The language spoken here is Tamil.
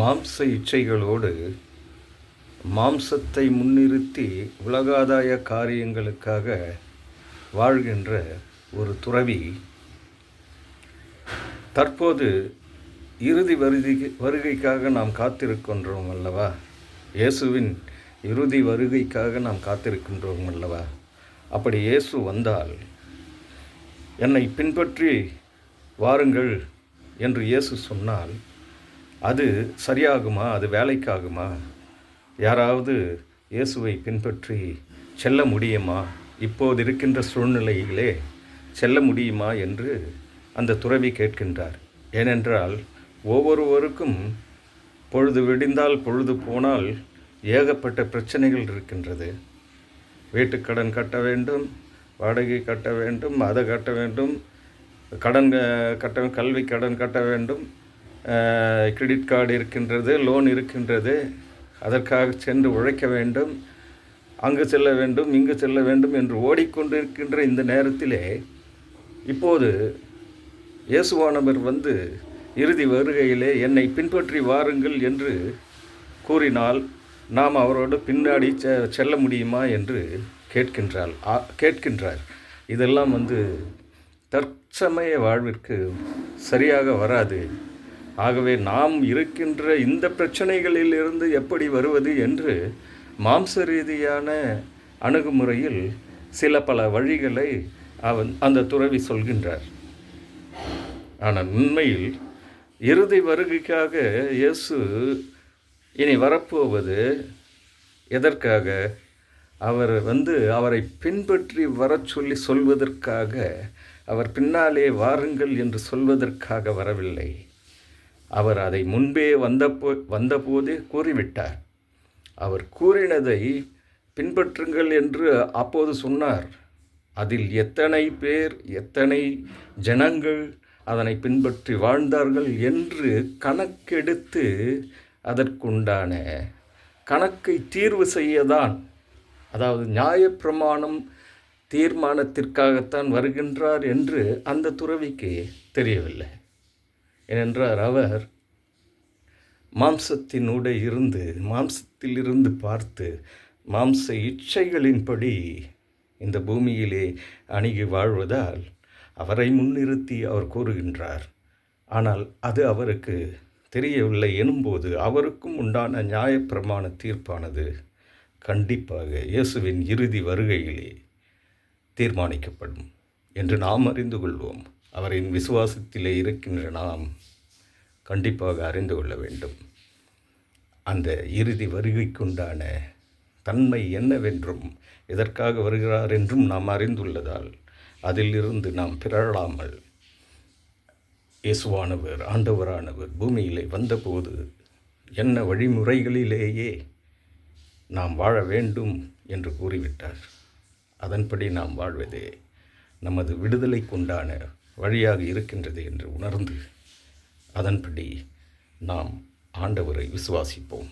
மாம்ச இச்சைகளோடு மாம்சத்தை முன்னிறுத்தி உலகாதாய காரியங்களுக்காக வாழ்கின்ற ஒரு துறவி. தற்போது இறுதி வருதி வருகைக்காக நாம் காத்திருக்கின்றோம் அல்லவா? இயேசுவின் இறுதி வருகைக்காக நாம் காத்திருக்கின்றோம் அல்லவா? அப்படி இயேசு வந்தால் என்னை பின்பற்றி வாருங்கள் என்று இயேசு சொன்னால் அது சரியாகுமா? அது வேலைக்காகுமா? யாராவது இயேசுவை பின்பற்றி செல்ல முடியுமா? இப்போது இருக்கின்ற சூழ்நிலையிலே செல்ல முடியுமா என்று அந்த துறவி கேட்கின்றார். ஏனென்றால் ஒவ்வொருவருக்கும் பொழுது விடிந்தால் பொழுது போனால் ஏகப்பட்ட பிரச்சனைகள் இருக்கின்றது. வீட்டுக்கடன் கட்ட வேண்டும் வாடகை கட்ட வேண்டும் அதை கட்ட வேண்டும் கடன் கட்ட கல்வி கடன் கட்ட வேண்டும் கிரெடிட் கார்டு இருக்கின்றது லோன் இருக்கின்றது அதற்காக சென்று உழைக்க வேண்டும் அங்கு செல்ல வேண்டும் இங்கு செல்ல வேண்டும் என்று ஓடிக்கொண்டிருக்கின்ற இந்த நேரத்திலே இப்போது இயேசுவானவர் வந்து இறுதி வருகையிலே என்னை பின்பற்றி வாருங்கள் என்று கூறினால் நாம் அவரோடு பின்னாடி செ செல்ல முடியுமா? என்று கேட்கின்றாள் கேட்கின்றார். இதெல்லாம் வந்து தற்சமய வாழ்விற்கு சரியாக வராது. ஆகவே நாம் இருக்கின்ற இந்த பிரச்சனைகளிலிருந்து எப்படி வருவது என்று மாம்ச ரீதியான அணுகுமுறையில் சில பல வழிகளை அவன் அந்த துறவி சொல்கின்றார். ஆனால் உண்மையில் இறுதி வருகைக்காக இயேசு இனி வரப்போவது எதற்காக? அவர் வந்து அவரை பின்பற்றி வரச் சொல்லி சொல்வதற்காக அவர் பின்னாலே வாருங்கள் என்று சொல்வதற்காக வரவில்லை. அவர் அதை முன்பே வந்தபோ வந்தபோதே கூறிவிட்டார். அவர் கூறினதை பின்பற்றுங்கள் என்று அப்போது சொன்னார். அதில் எத்தனை பேர் எத்தனை ஜனங்கள் அதனை பின்பற்றி வாழ்ந்தார்கள் என்று கணக்கெடுத்து அதற்குண்டான கணக்கை தீர்வு செய்யதான் அதாவது நியாயப்பிரமாணம் தீர்மானத்திற்காகத்தான் வருகின்றார் என்று அந்த துறவிக்கு தெரியவில்லை. ஏனென்றார் அவர் மாம்சத்தினூட இருந்து மாம்சத்திலிருந்து பார்த்து மாம்ச இச்சைகளின்படி இந்த பூமியிலே அணுகி வாழ்வதால் அவரை முன்னிறுத்தி அவர் கூறுகின்றார். ஆனால் அது அவருக்கு தெரியவில்லை எனும்போது அவருக்கும் உண்டான நியாயப்பிரமாண தீர்ப்பானது கண்டிப்பாக இயேசுவின் இறுதி வருகையிலே தீர்மானிக்கப்படும் என்று நாம் அறிந்து கொள்வோம். அவரின் விசுவாசத்திலே இருக்கின்ற நாம் கண்டிப்பாக அறிந்து கொள்ள வேண்டும். அந்த இறுதி வருகைக்குண்டான தன்மை என்னவென்றும் எதற்காக வருகிறார் என்றும் நாம் அறிந்துள்ளதால் அதிலிருந்து நாம் பிறழாமல் இயேசுவானவர் ஆண்டவரானவர் பூமியிலே வந்தபோது என்ன வழிமுறைகளிலேயே நாம் வாழ வேண்டும் என்று கூறிவிட்டார். அதன்படி நாம் வாழ்வதே நமது விடுதலைக்குண்டான வழியாக இருக்கின்றது என்று உணர்ந்து அதன்படி நாம் ஆண்டவரை விசுவாசிப்போம்.